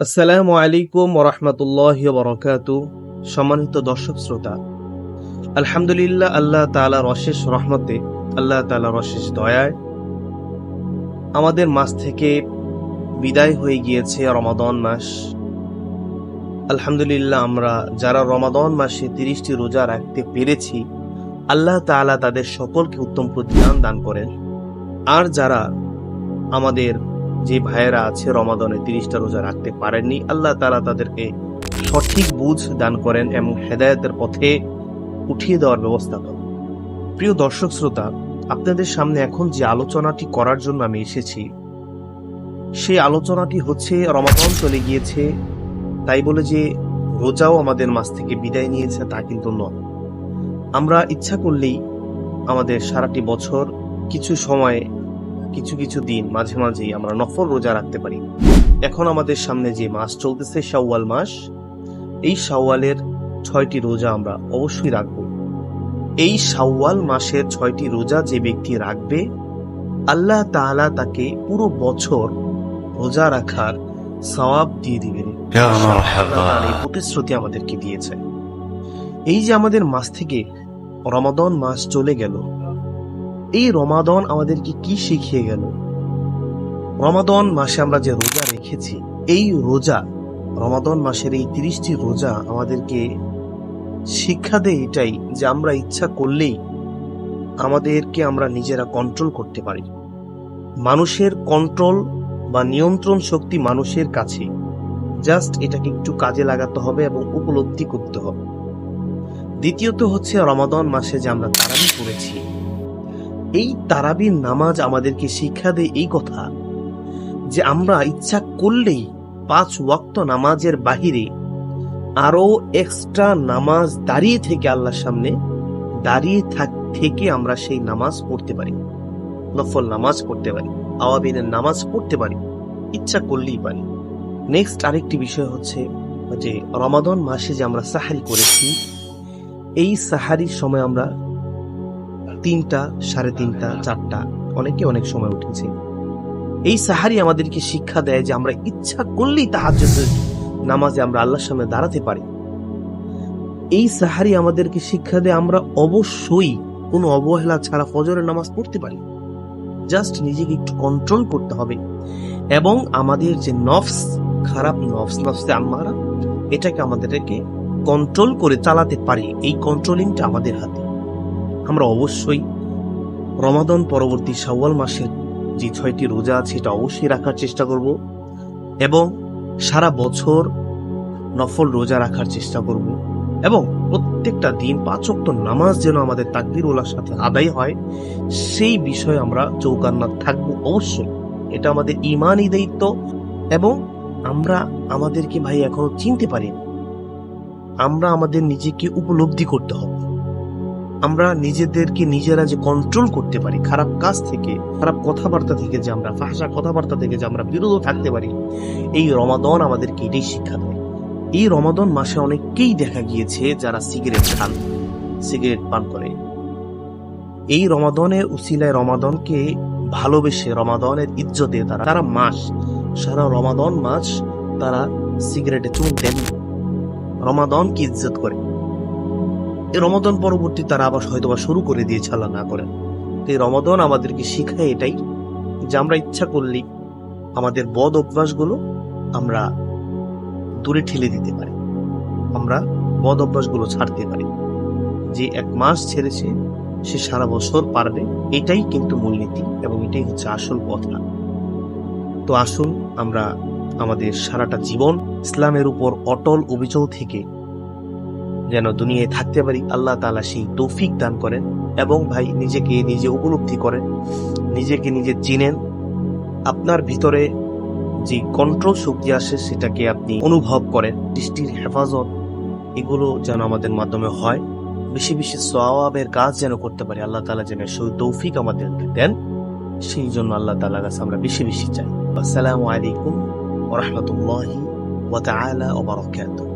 আসসালামু আলাইকুম ওরহমতুল্লাহ বরকাত সম্মানিত দর্শক শ্রোতা, আলহামদুলিল্লাহ আল্লাহ তালার অশেষ রহমতে, আল্লাহ তালার অশেষ দয়ায় আমাদের মাস থেকে বিদায় হয়ে গিয়েছে রমাদন মাস। আলহামদুলিল্লাহ আমরা যারা রমাদন মাসে তিরিশটি রোজা রাখতে পেরেছি, আল্লাহ তাআলা তাদের সকলকে উত্তম প্রতিদান দান করেন। আর যারা আমাদের যে ভাইয়েরা আছে রমাদনে তিরিশটা রোজা রাখতে পারেননি, আল্লাহ তাআলা তাদেরকে সঠিক বুঝ দান করেন এবং হেদায়েতের পথে উঠিয়ে দেওয়ার ব্যবস্থা করেন। প্রিয় দর্শক শ্রোতা, আপনাদের সামনে এখন যে আলোচনাটি করার জন্য আমি এসেছি, সেই আলোচনাটি হচ্ছে, রমাদন চলে গিয়েছে, তাই বলে যে রোজাও আমাদের মাছ থেকে বিদায় নিয়েছে, তা কিন্তু নয়। আমরা ইচ্ছা করলেই আমাদের সারাটি বছর কিছু সময় কিছু কিছু দিন মাঝে মাঝেই আমরা নফল রোজা রাখতে পারি। এখন আমাদের সামনে যে মাস চলতেছে শাওয়াল মাস এই শাওয়ালের ছয়টি রোজা আমরা অবশ্যই রাখব। এই শাওয়াল মাসের ছয়টি রোজা যে ব্যক্তি রাখবে আল্লাহ তাআলা তাকে পুরো বছর রোজা রাখার সওয়াব দিয়ে দিবেন। প্রতিশ্রুতি আমাদেরকে দিয়েছে এই যে আমাদের মাস থেকে রমাদন মাস চলে গেল এই রমাদন আমাদেরকে কি শিখিয়ে গেল? রমাদন মাসে আমরা যে রোজা রেখেছি, এই রোজা, রমাদন মাসের এই তিরিশটি রোজা আমাদেরকে শিক্ষা দেয় এটাই যে আমরা ইচ্ছা করলেই আমাদেরকে আমরা নিজেরা কন্ট্রোল করতে পারি। মানুষের কন্ট্রোল বা নিয়ন্ত্রণ শক্তি মানুষের কাছে জাস্ট এটাকে একটু কাজে লাগাতে হবে এবং উপলব্ধি করতে হবে। দ্বিতীয়ত হচ্ছে রমাদন মাসে যে আমরা তারাবি পড়েছি এই তারাবির নামাজ আমাদেরকে শিক্ষা দেয় এই কথা যে আমরা ইচ্ছা করলেই পাঁচ ওয়াক্ত নামাজের বাহিরে আরও এক্সট্রা নামাজ দাঁড়িয়ে থেকে আল্লাহর সামনে দাঁড়িয়ে থাক, থেকে আমরা সেই নামাজ পড়তে পারি। নফল নামাজ পড়তে পারি, আওয়াবিনের নামাজ পড়তে পারি, ইচ্ছা করলেই পারি। নেক্সট আরেকটি বিষয় হচ্ছে যে রমাদন মাসে যে আমরা সাহারি করেছি, এই সাহারির সময় আমরা তিনটা, সাড়ে তিনটা, চারটা, অনেকে অনেক সময় উঠেছে। এই সাহারি আমাদেরকে শিক্ষা দেয় যে আমরা ইচ্ছা করলেই তাহাজ্জুদের নামাজে আমরা আল্লাহর সামনে দাঁড়াতে পারি। এই সাহারি আমাদেরকে শিক্ষা দেয় আমরা অবশ্যই কোনো অবহেলা ছাড়া ফজরের নামাজ পড়তে পারি। জাস্ট নিজেকে একটু কন্ট্রোল করতে হবে। এবং আমাদের যে নফস, খারাপ নফস, নফসে আম্মারা এটাকে আমাদেরকে কন্ট্রোল করে চালাতে পারি। এই কন্ট্রোলিংটা আমাদের হাতে। আমরা অবশ্যই রমাদন পরবর্তী শাওয়াল মাসের যে ছয়টি রোজা আছে এটা অবশ্যই রাখার চেষ্টা করব এবং সারা বছর নফল রোজা রাখার চেষ্টা করব এবং প্রত্যেকটা দিন পাঁচক্ত নামাজ যেন আমাদের তাকবির ওলার সাথে আদায় হয়, সেই বিষয়ে আমরা চৌকান্না থাকব অবশ্যই। এটা আমাদের ইমানই দায়িত্ব এবং আমরা আমাদেরকে ভাই এখনও চিনতে পারি আমরা আমাদের নিজেকে উপলব্ধি করতে হবে। আমরা নিজেদেরকে নিজেরা যে কন্ট্রোল করতে পারি, খারাপ কাজ থেকে, খারাপ কথাবার্তা থেকে যে আমরা ভাষা কথাবার্তা থেকে যে আমরা বিরত থাকতে পারি, এই রমাদন আমাদেরকে এটাই শিক্ষা দেয়। এই রমাদন মাসে অনেককেই দেখা গিয়েছে যারা সিগারেট খান, সিগারেট পান করে। এই রমাদনের উসিলায় রমাদনকে ভালোবেসে রমাদনের ইজ্জতে তারা তারা মাস, সারা রমাদন মাস তারা সিগারেটে চুন দেন। রমাদনকে ইজ্জত করে। এই রমাদন পরবর্তী তারা আবার হয়তোবা শুরু করে দিয়ে আল্লাহ না করেন। এই রমাদন আমাদেরকে শিখায় এটাই যে আমরা ইচ্ছা করলেই আমাদের বদ অভ্যাসগুলো আমরা দূরে ঠেলে দিতে পারি। আমরা বদ অভ্যাসগুলো ছাড়তে পারি। যে এক মাস ছেড়েছে, সে সারা বছর পারবে, এটাই কিন্তু মূলনীতি এবং এটাই হচ্ছে আসল কথা তো আসুন আমরা আমাদের সারাটা জীবন ইসলামের উপর অটল অবিচল থেকে যেন দুনিয়ায় থাকতে পারি, আল্লাহ তালা সেই তৌফিক দান করেন এবং ভাই নিজেকে নিজে উপলব্ধি করেন, নিজেকে নিজে চিনেন। আপনার ভিতরে যে কন্ট্রোল শক্তি আসে সেটাকে আপনি অনুভব করেন, দৃষ্টির হেফাজত, এগুলো যেন আমাদের মাধ্যমে হয়। বেশি বেশি সওয়াবের কাজ যেন করতে পারি, আল্লাহ তাআলা যেন সেই তৌফিক আমাদেরকে দেন, সেই জন্য আল্লাহ তালা কাছে আমরা বেশি বেশি চাই। আসসালামু আলাইকুম ওয়া রাহমাতুল্লাহি ওয়া তাআলা ওয়া বারাকাতুহু।